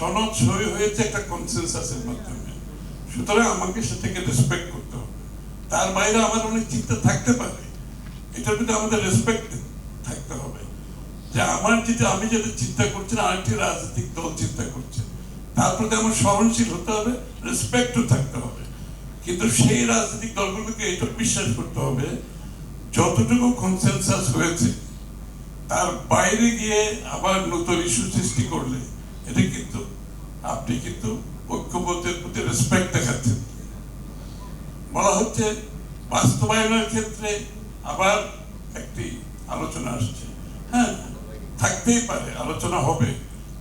সনদ সই হয়েছে একটা কনসেনসাসের মাধ্যমে। সুতরাং আমাকে সেটাকে রেসপেক্ট করতে হবে। তার বাইরে আমার অনেক চিন্তা থাকতে পারে। এটার প্রতি আমাদের রেসপেক্ট থাকতে হবে। যে আমার যেটা, আমি যেটা চিন্তা করছি না, আরেকটি রাজনৈতিক দল চিন্তা করছে। তার প্রতি আমার সহনশীল হতে হবে রেসপেক্টও থাকতে হবে। কিন্তু সেই রাজনৈতিক দলগুলোকে এটা বিশ্বাস করতে হবে, যতটুকু কনসেনসাস হয়েছে, তার বাইরে গিয়ে আবার নতুন ইস্যু সৃষ্টি করলে এটা কিন্তু আপনি কিন্তু ঐক্যবদ্ধের প্রতি রেসপেক্ট দেখাচ্ছেন। বলা হচ্ছে বাস্তবায়নের ক্ষেত্রে আবার একটি আলোচনা আসছে। হ্যাঁ থাকতেই পারে, আলোচনা হবে।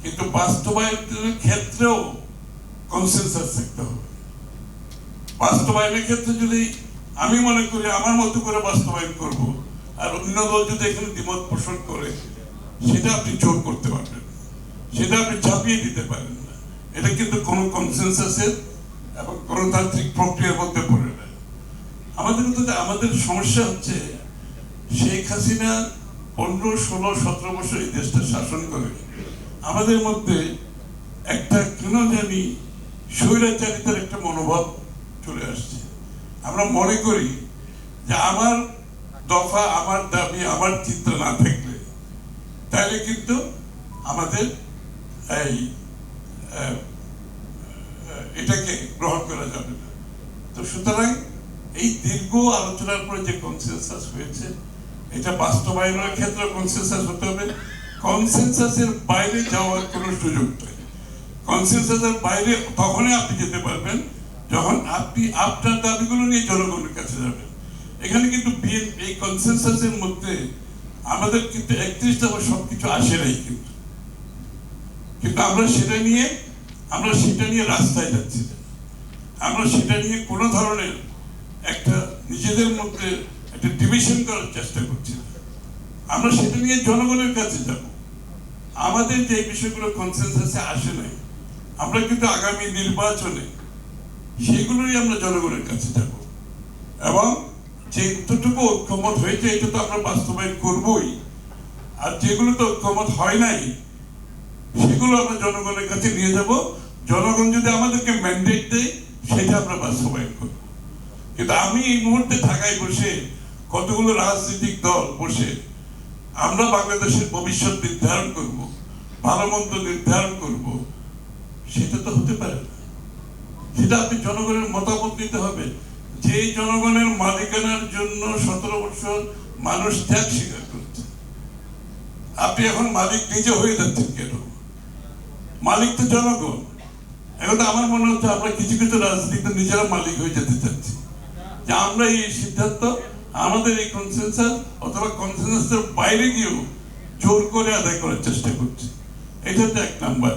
কিন্তু বাস্তবায়নের ক্ষেত্রেও কনসেনসাস থাকতে হবে। বাস্তবায়নের ক্ষেত্রে যদি আমি মনে করি, আমার মতো করে বাস্তবায়ন করব, আর অন্য দল যদি এখানে দ্বিমত পোষণ করে, সেটা আপনি জোর করতে পারবেন। সেটা আপনি চাপিয়ে দিতে পারেন না। এটা কিন্তু কোনো কনসেনসাসের এবং গণতান্ত্রিক প্রক্রিয়ার মধ্যে পড়ে না। আমাদের মধ্যে আমাদের সমস্যা হচ্ছে, শেখ হাসিনা পনেরো, ষোলো, সতেরো বছর এই দেশটা শাসন করে আমাদের মধ্যে একটা কেন জানি স্বৈরাচারিতার একটা মনোভাব চলে আসছে। আমরা মনে করি যে আমার দফা, আমার দাবি, আমার চিন্তা না থাকলে, তাহলে কিন্তু আমাদের এই এটাকে গ্রহণ করা যাবে না। তো সুতরাং এই দীর্ঘ আলোচনার পরে যে কনসেনসাস হয়েছে, এটা বাস্তবায়নের ক্ষেত্রে কনসেনসাস হতে হবে। কনসেনসাসের বাইরে যাওয়ার কোনো সুযোগ নেই। কনসেনসাসের বাইরে তখনই আপনি যেতে পারবেন যখন আপনি আপনার দাবিগুলো নিয়ে জনগণের কাছে যাবেন। এখানে কিন্তু বিএন- এই কনসেনসাসের মধ্যে আমাদের কিন্তু একত্রিশ দফা সবকিছু আসে নাই কিন্তু। কিন্তু আমরা সেটা নিয়ে, আমরা সেটা নিয়ে রাস্তায় যাচ্ছি। আমরা সেটা নিয়ে কোনো ধরনের একটা নিজেদের মধ্যে একটা ডিভিশন করার চেষ্টা করছি। আমরা সেটা নিয়ে জনগণের কাছে যাব আমাদের যে বিষয়গুলো কনসেনসাসে আসে নাই, আমরা কিন্তু আগামী নির্বাচনে সেগুলোই আমরা জনগণের কাছে যাব এবং যে যতটুকু ঐক্যমত হয়েছে, এটা তো আমরা বাস্তবায়ন করবই আর যেগুলো তো ঐক্যমত হয় নাই সেগুলো আমরা জনগণের কাছে নিয়ে যাব। জনগণ যদি আমাদেরকে ম্যান্ডেট দেয়, সেটা আমরা বাস্তবায়ন করব। কিন্তু আমি এই মুহূর্তে ঢাকায় বসে কতগুলো রাজনৈতিক দল বসে আমরা বাংলাদেশের ভবিষ্যৎ নির্ধারণ করব, ভালো মন্দ নির্ধারণ করব, সেটা তো হতে পারে না। সেটা আপনি জনগণের মতামত নিতে হবে। যে জনগণের মালিকানার জন্য সতেরো বছর মানুষ ত্যাগ স্বীকার করছে। আপনি এখন মালিক নিজে হয়ে যাচ্ছেন কেন? মালিক তো জনগণ। এখন তো আমার মনে হচ্ছে আমরা কিছু কিছু রাজনীতি নিজেরা মালিক হয়ে যেতে চাচ্ছি। যে আমরা এই সিদ্ধান্ত, আমাদের এই কনসেন্সাস অথবা কনসেন্সাসের বাইরে গিয়েও জোর করে আদায় করার চেষ্টা করছি। এটা হচ্ছে এক নাম্বার।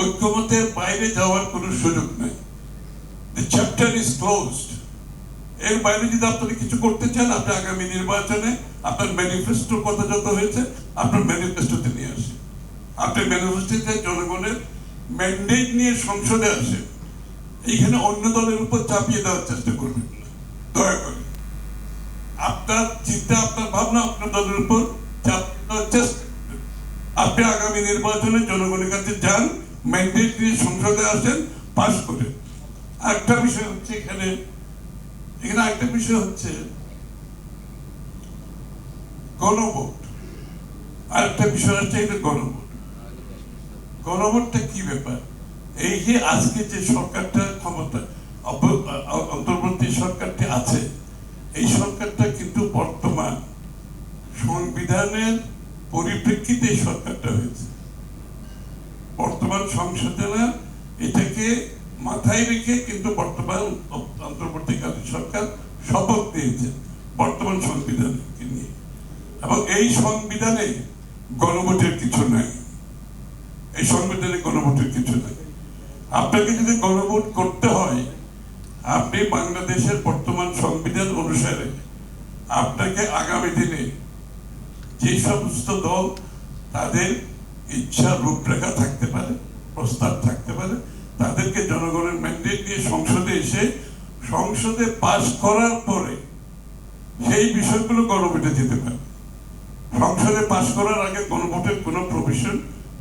ঐক্যমতের বাইরে যাওয়ার কোনো সুযোগ নেই। The chapter is closed. এর বাইরে যদি আপনি কিছু করতে চান, আপনি আগামী নির্বাচনে আপনার ম্যানিফেস্টোর কথা যত হয়েছে, আপনার ম্যানিফেস্টোতে নিয়ে আসেন। আপনি ম্যানিফেস্টোতে জনগণের ম্যান্ডেট নিয়ে সংসদে আসেন, এইখানে অন্য দলের উপর চাপিয়ে দেওয়ার চেষ্টা করবেন। দয়া করে। আপনার চিন্তা, আপনার ভাবনা আপনার দলের উপর চাপিয়ে দেওয়ার চেষ্টা আপনি আগামী নির্বাচনে জনগণের কাছে যান ম্যান্ডেট নিয়ে সংসদে আসেন পাস করেন। আরেকটা বিষয় হচ্ছে এখানে এখানে আরেকটা বিষয় হচ্ছে গণভোট। আরেকটা বিষয় হচ্ছে এটা গণভোট। গণভোটটা কি ব্যাপার? এই যে আজকে যে সরকারটা ক্ষমতা অন্তর্বর্তী সরকারটি আছে, এই সরকারটা কিন্তু বর্তমান সংবিধানের পরিপ্রেক্ষিতে এই সরকারটা হয়েছে। বর্তমান সংসদে না এটাকে মাথায় রেখে কিন্তু বর্তমান অন্তর্বর্তীকালীন সরকার শপথ নিয়েছে বর্তমান সংবিধানকে নিয়ে। এবং এই সংবিধানে গণভোটের কিছু নাই। কিছু নাই। আপনাকে যদি গণভোট করতে হয়, আপনি বাংলাদেশের বর্তমান সংবিধান অনুসারে আপনাকে আগামী দিনে যে সমস্ত দল তাদের ইচ্ছা রূপরেখা থাকতে পারে, প্রস্তাব থাকতে পারে, তাদেরকে জনগণের ম্যান্ডেট দিয়ে সংসদে এসে সংসদে পাশ করার পরে সেই বিষয়গুলো গণভোটে যেতে পারে। সংসদে পাশ করার আগে গণভোটের কোনো প্রভিশন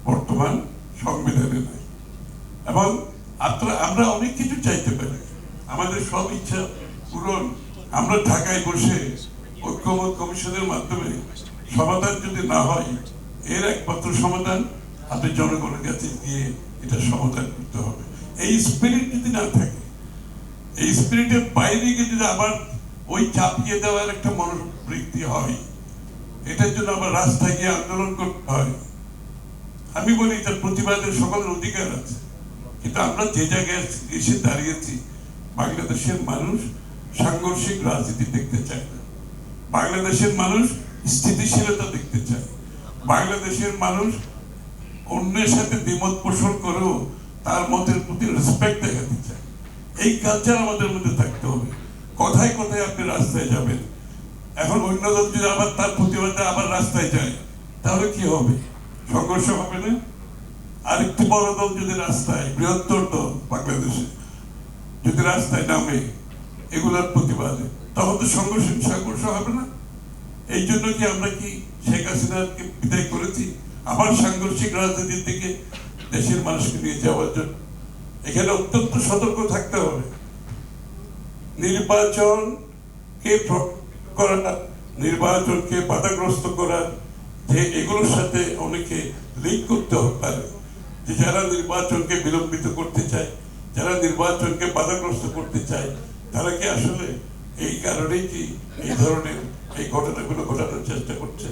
বর্তমান সংবিধানে নাই। এবং আমরা অনেক কিছু চাইতে পারি। আমাদের সব ইচ্ছা পূরণ। আমরা ঢাকায় বসে ঐক্যমত কমিশনের মাধ্যমে সমাধান যদি না হয়, এর একমাত্র সমাধান আপনি জনগণের কাছে গিয়ে এটা সমাধান করতে হবে। এই স্পিরিট যদি না থাকে, এই স্পিরিটের বাইরে গিয়ে যদি আবার ওই চাপিয়ে দেওয়ার একটা মনোবৃত্তি হয়, এটার জন্য আবার রাস্তায় গিয়ে আন্দোলন করতে হয়। আমি বলি তার প্রতিবাদের সকলের অধিকার আছে। কিন্তু আমরা যে জায়গায় এসে দাঁড়িয়েছি, বাংলাদেশের মানুষ সাংঘর্ষিক রাজনীতি দেখতে চায় না। বাংলাদেশের মানুষ স্থিতিশীলতা দেখতে চায়। বাংলাদেশের মানুষ অন্যের সাথে দ্বিমত পোষণ করেও তার মতের প্রতি রেসপেক্ট দেখাতে চায়। এই কালচার আমাদের মধ্যে থাকতে হবে। কোথায় কোথায় আপনি রাস্তায় যাবেন? এখন অন্য দল যদি আবার তার প্রতিবাদে আবার রাস্তায় যায়, তাহলে কি হবে? সংঘর্ষ হবে না? আরেকটি বড় দল যদি রাস্তায়, বৃহত্তর দল বাংলাদেশে, যদি রাস্তায় নামে, এগুলোর প্রতিবাদে, তখন তো সংঘর্ষ সংঘর্ষ হবে না। এই জন্য কি আমরা কি শেখ হাসিনাকে বিদায় করেছি? আবার সাংঘর্ষিক রাজনীতির দিকে দেশের মানুষকে নিয়ে যাওয়ার জন্য। এখানে অত্যন্ত সতর্ক থাকতে হবে। নির্বাচনকে প্র- করা নির্বাচনকে বাধাগ্রস্ত করা যে এগুলোর সাথে অনেকে লিঙ্ক করতে পারে। যারা নির্বাচনকে বিলম্বিত করতে চায়, যারা নির্বাচনকে বাধাগ্রস্ত করতে চায়, তারা কি আসলে এই কারণেই কি এই ধরনের এই ঘটনাগুলো ঘটানোর চেষ্টা করছে?